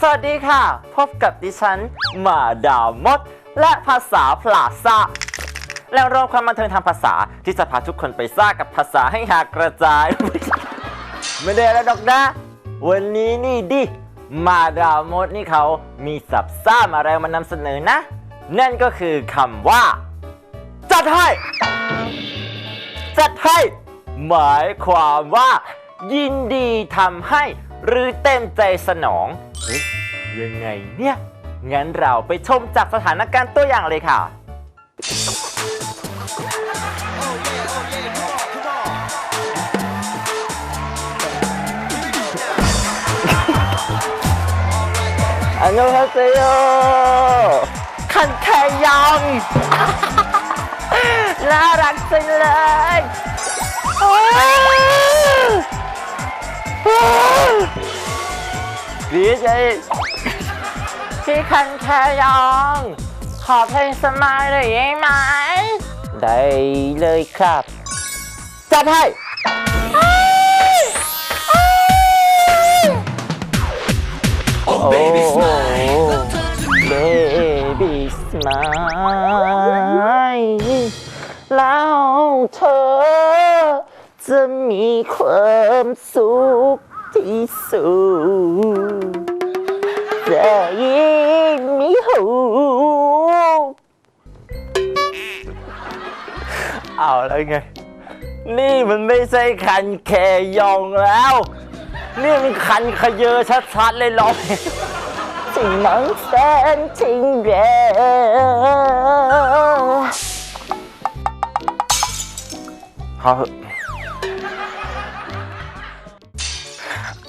สวัสดีค่ะ พบกับดิฉัน มาดามมด และภาษาพลาซ่าแล้วรวมความบันเทิงทางภาษาที่จะพาทุกคนไปซ่ากับภาษาให้หากกระจาย ไม่ได้แล้วดอกนะ วันนี้นี่ดิ มาดามมดนี่เขามีสับซ่ามอะไรมานำเสนอนะ นั่นก็คือคำว่า จัดให้จัดให้หมายความว่า ยินดีทำให้ หรือเต็มใจสนอง เฮ้ยยังไงเนี่ย งั้นเราไปชมจากสถานการณ์ตัวอย่างเลยค่ะ อันยองฮาเซโยคันแคยอง น่ารักจังเลย ดเลยพี่คันแคยอง ขอเพลงสมายเลยได้ไหม ได้เลยครับ จัดให้โอ้ baby smile แล้วเธอจะมีความสุข ที่สูงจะยิงม่หูเอาแล้วไง นี่มันไม่ใช่คันแคยองแล้ว นี่มันคันขยเยอชัดๆเลยหรอชิงมังแซนถึงเร็อะ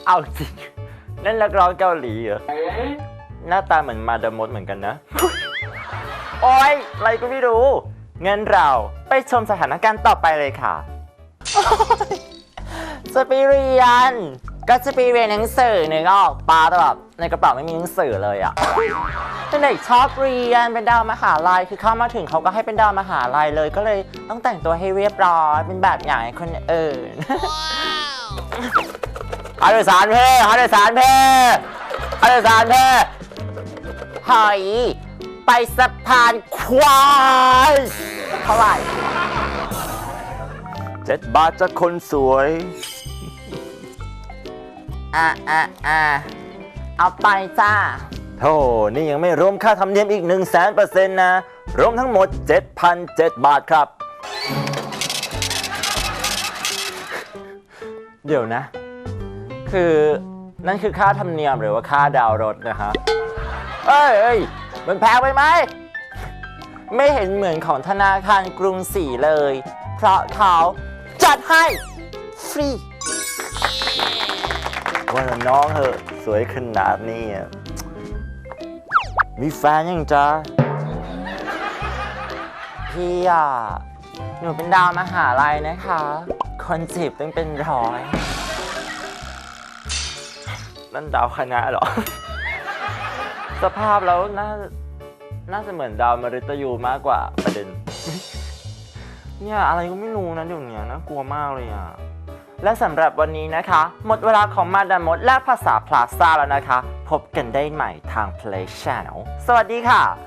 เอาจริงนั่นนักร้องเกาหลีเหรอ หน้าตาเหมือนมาดามดเหมือนกันนะ โอ๊ยอะไรก็ไม่รู้ เงั้นเราไปชมสถานการณ์ต่อไปเลยค่ะ จะไปเรียน ก็จะไปเรียนหนังสือนึกออกปาแต่แบบในกระเป๋าไม่มีหนังสือเลยอะเป็นเด็กชอบเรียนเป็นดาวมหาลัยคือเข้ามาถึงเขาก็ให้เป็นดาวมหาลัยเลยก็เลยต้องแต่งตัวให้เรียบร้อยเป็นแบบอย่างให้คนอื่น ฮัลโหลสารเพ่ฮัลโหลสารเพ่ฮัลโหลสารเพ่หอยไปสะพานควายเท่าไหร่เจ็ดบาทจากคนสวยอะอะอะเอาไปจ้าโธ่นี่ยังไม่รวมค่าธรรมเนียมอีก1 0 0 0 0เปอร์เซ็นต์นะ รวมทั้งหมด 7,007 บาทครับ เดี๋ยวนะ คือนั่นคือค่าธรรมเนียมหรือว่าค่าดาวรถนะฮะเอ้ยเอ้ยมันแพงไปไหม ไม่เห็นเหมือนของธนาคารกรุงศรีเลย เพราะเขาจัดให้ ฟรีว่าน้องเหอะสวยขนาดนี้อะมีแฟนยังจ๊ะพี่อะ หนูเป็นดาวมหาลัยนะคะ คนจีบต้องเป็นร้อย นั่นดาวคณะเหรอ สภาพแล้วน่า น่าจะเหมือนดาวมฤตยูมากกว่าประเด็น เนี่ยอะไรก็ไม่รู้นะเดี๋ยวนี้น่ากลัวมากเลยอะ และสำหรับวันนี้นะคะ หมดเวลาของมาดามดและภาษาพลาซ่าแล้วนะคะ พบกันได้ใหม่ทาง Play Channel สวัสดีค่ะ